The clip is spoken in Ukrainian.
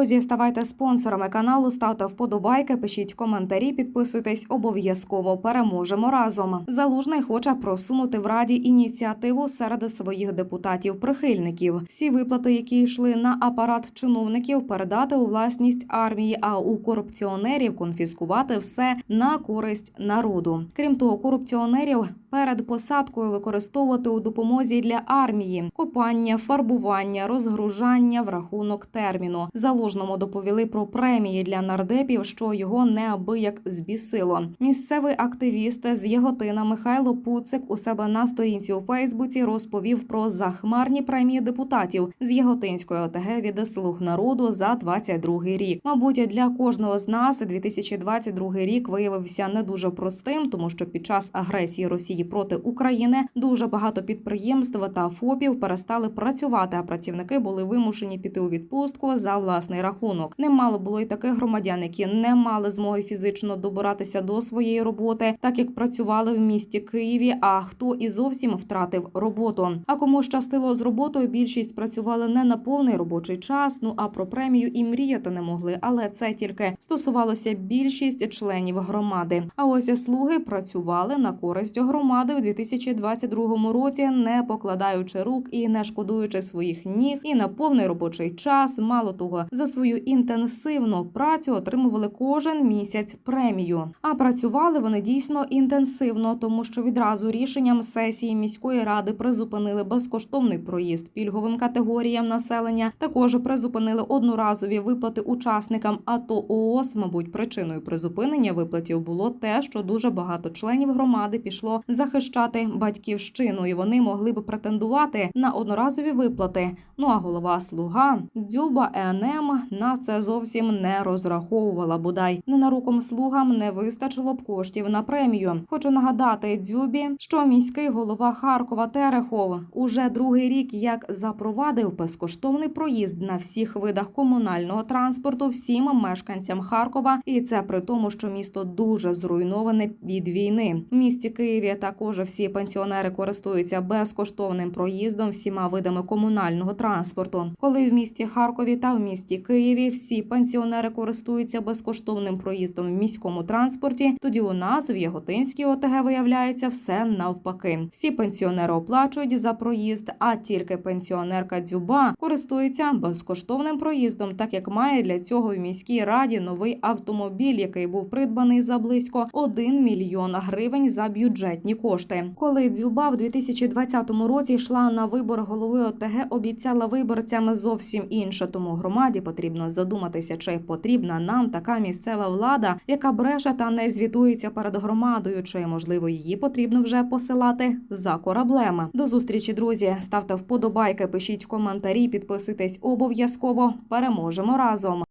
Друзі, ставайте спонсорами каналу, ставте вподобайки, пишіть коментарі, підписуйтесь обов'язково. Переможемо разом. Залужний хоче просунути в раді ініціативу серед своїх депутатів-прихильників. Всі виплати, які йшли на апарат чиновників, передати у власність армії, а у корупціонерів конфіскувати все на користь народу. Крім того, корупціонерів перед посадкою використовувати у допомозі для армії копання, фарбування, розгружання в рахунок терміну. Залужному доповіли про премії для нардепів, що його неабияк збісило. Місцевий активіст з Яготина Михайло Пуцик у себе на сторінці у Фейсбуці розповів про захмарні премії депутатів з Яготинської ОТГ від слуг народу за 22 рік. Мабуть, для кожного з нас 2022 рік виявився не дуже простим, тому що під час агресії Росії проти України дуже багато підприємств та ФОПів перестали працювати, а працівники були вимушені піти у відпустку за власний рахунок. Немало було й таких громадян, які не мали змоги фізично добиратися до своєї роботи, так як працювали в місті Києві. А хто і зовсім втратив роботу. А кому щастило з роботою, більшість працювали не на повний робочий час. Ну а про премію і мріяти не могли. Але це тільки стосувалося більшість членів громади. А ось слуги працювали на користь громади в 2022 році, не покладаючи рук і не шкодуючи своїх ніг, і на повний робочий час. Мало того, за свою інтенсивну працю отримували кожен місяць премію. А працювали вони дійсно інтенсивно, тому що відразу рішенням сесії міської ради призупинили безкоштовний проїзд пільговим категоріям населення. Також призупинили одноразові виплати учасникам АТО ООС. Мабуть, причиною призупинення виплатів було те, що дуже багато членів громади пішло захищати батьківщину, і вони могли б претендувати на одноразові виплати. Ну а голова слуга Дзюба ЕНМ на це зовсім не розраховувала. Бодай ненаруком слугам не вистачило б коштів на премію. Хочу нагадати Дзюбі, що міський голова Харкова Терехов уже другий рік як запровадив безкоштовний проїзд на всіх видах комунального транспорту всім мешканцям Харкова, і це при тому, що місто дуже зруйноване від війни. В місті Києві також всі пенсіонери користуються безкоштовним проїздом всіма видами комунального транспорту. Коли в місті Харкові та в місті Києві всі пенсіонери користуються безкоштовним проїздом в міському транспорті, тоді у нас в Яготинській ОТГ виявляється все навпаки. Всі пенсіонери оплачують за проїзд, а тільки пенсіонерка Дзюба користується безкоштовним проїздом, так як має для цього в міській раді новий автомобіль, який був придбаний за близько 1 мільйон гривень за бюджетні кошти. Коли Дзюба в 2020 році йшла на вибор голови ОТГ, обіцяла виборцям зовсім інше. Тому громаді потрібно задуматися, чи потрібна нам така місцева влада, яка бреше та не звітується перед громадою, чи можливо її потрібно вже посилати за кораблем. До зустрічі, друзі. Ставте вподобайки, пишіть коментарі, підписуйтесь обов'язково. Переможемо разом.